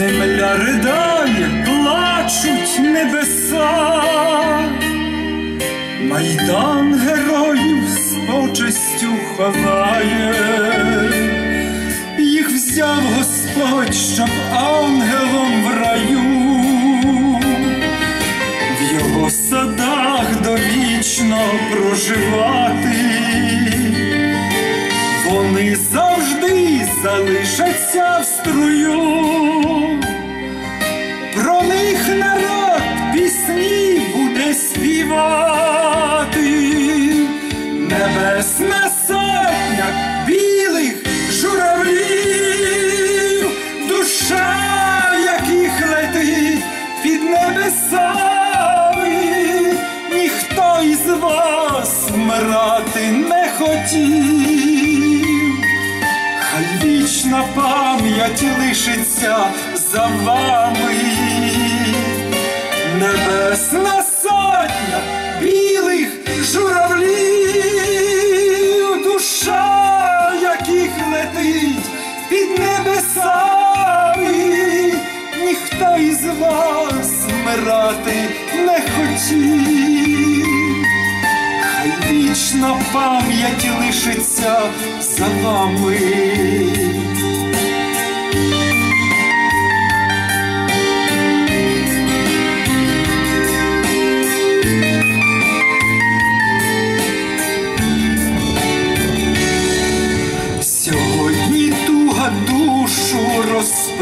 земля ридає, плачуть небеса, майдан героїв з почестю ховає, їх взяв Господь, щоб ангелом в раю. В його садах довічно проживати, вони завжди залишаться в струю, про народ пісні буде співати, небесна сотня білих журавлів, душа яких летить під небесами, ніхто із вас вмирати не хотів, хай вічна пам'ять лишиться за вами, небесна сотня білих журавлів, душа яких летить під небесами, ніхто із вас вмирати не хотів, хай вічна пам'ять лишиться за вами.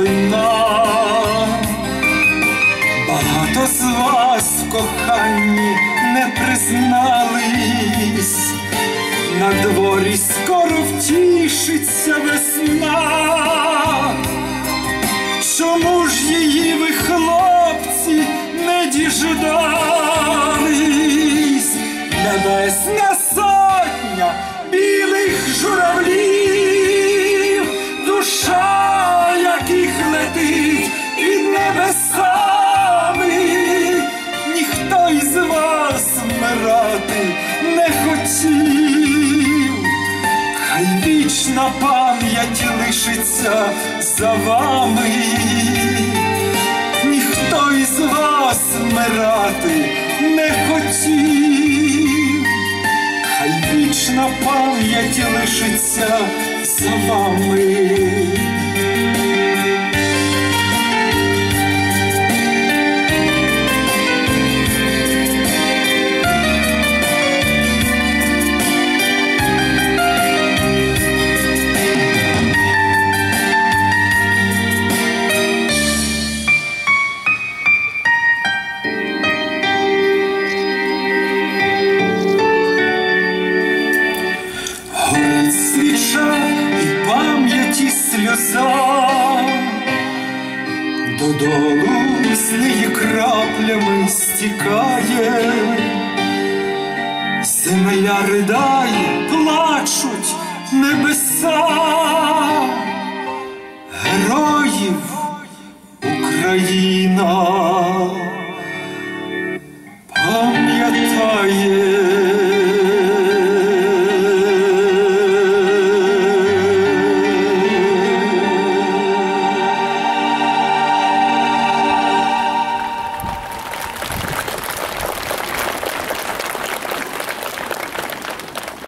Розпина, багато з вас в коханні не признались, на дворі скоро втішиться весна. Чому ж її ви, хлопці, не діждались? Небесна сотня вічна пам'ять лишиться за вами, ніхто із вас вмирати не хотів, хай вічна пам'ять лишиться за вами. Додолу з неї краплями стікає, земля ридає, плачуть небеса, героїв Україна